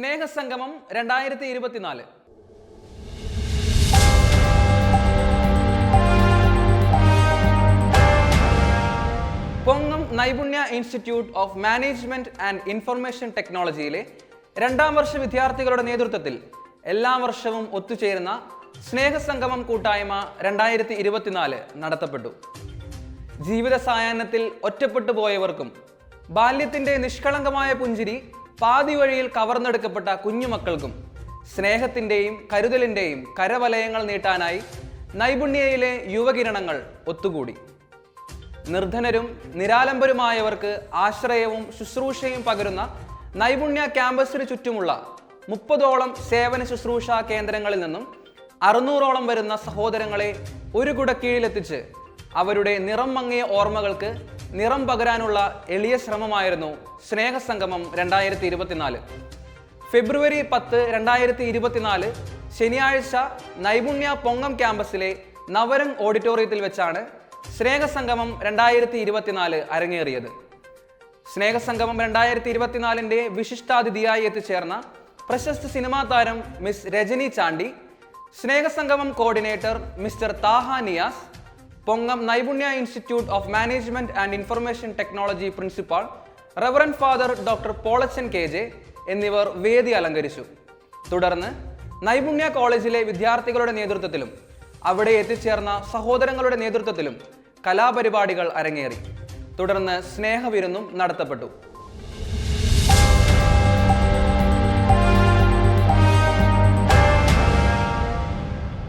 സ്നേഹസംഗമം രണ്ടായിരത്തി ഇരുപത്തിനാല് Pongam Naipunnya institute of management and information ടെക്നോളജിയിലെ രണ്ടാം വർഷ വിദ്യാർത്ഥികളുടെ നേതൃത്വത്തിൽ എല്ലാ വർഷവും ഒത്തുചേരുന്ന സ്നേഹസംഗമം കൂട്ടായ്മ രണ്ടായിരത്തി ഇരുപത്തിനാല് നടത്തപ്പെട്ടു. ജീവിത സായാഹ്നത്തിൽ ഒറ്റപ്പെട്ടു പോയവർക്കും ബാല്യത്തിന്റെ നിഷ്കളങ്കമായ പുഞ്ചിരി പാതി വഴിയിൽ കവർന്നെടുക്കപ്പെട്ട കുഞ്ഞുമക്കൾക്കും സ്നേഹത്തിന്റെയും കരുതലിന്റെയും കരവലയങ്ങൾ നീട്ടാനായി നൈപുണ്യയിലെ യുവകിരണങ്ങൾ ഒത്തുകൂടി. നിർധനരും നിരാലംബരുമായവർക്ക് ആശ്രയവും ശുശ്രൂഷയും പകരുന്ന നൈപുണ്യ ക്യാമ്പസിന് ചുറ്റുമുള്ള മുപ്പതോളം സേവന ശുശ്രൂഷ കേന്ദ്രങ്ങളിൽ നിന്നും അറുന്നൂറോളം വരുന്ന സഹോദരങ്ങളെ ഒരു കുടക്കീഴിലെത്തിച്ച് അവരുടെ നിറം മങ്ങിയ ഓർമ്മകൾക്ക് നിറം പകരാനുള്ള എളിയ ശ്രമമായിരുന്നു സ്നേഹസംഗമം രണ്ടായിരത്തി ഇരുപത്തിനാല് ഫെബ്രുവരി പത്ത് രണ്ടായിരത്തി ഇരുപത്തിനാല് ശനിയാഴ്ച നൈപുണ്യ പൊങ്ങം ക്യാമ്പസിലെ നവരംഗ് ഓഡിറ്റോറിയത്തിൽ വെച്ചാണ് സ്നേഹസംഗമം രണ്ടായിരത്തി ഇരുപത്തിനാല് അരങ്ങേറിയത്. സ്നേഹസംഗമം രണ്ടായിരത്തി ഇരുപത്തിനാലിന്റെ വിശിഷ്ടാതിഥിയായി എത്തിച്ചേർന്ന പ്രശസ്ത സിനിമാ താരം miss Rajani Chandy സ്നേഹസംഗമം coordinator mister Thaha Niyas Pongam Naipunnya institute of management and information technology principal reverend father doctor Polachan K J എന്നിവർ വേദി അലങ്കരിച്ചു. തുടർന്ന് നൈപുണ്യ കോളേജിലെ വിദ്യാർത്ഥികളുടെ നേതൃത്വത്തിലും അവിടെ എത്തിച്ചേർന്ന സഹോദരങ്ങളുടെ നേതൃത്വത്തിലും കലാപരിപാടികൾ അരങ്ങേറി. തുടർന്ന് സ്നേഹവിരുന്നും നടത്തപ്പെട്ടു.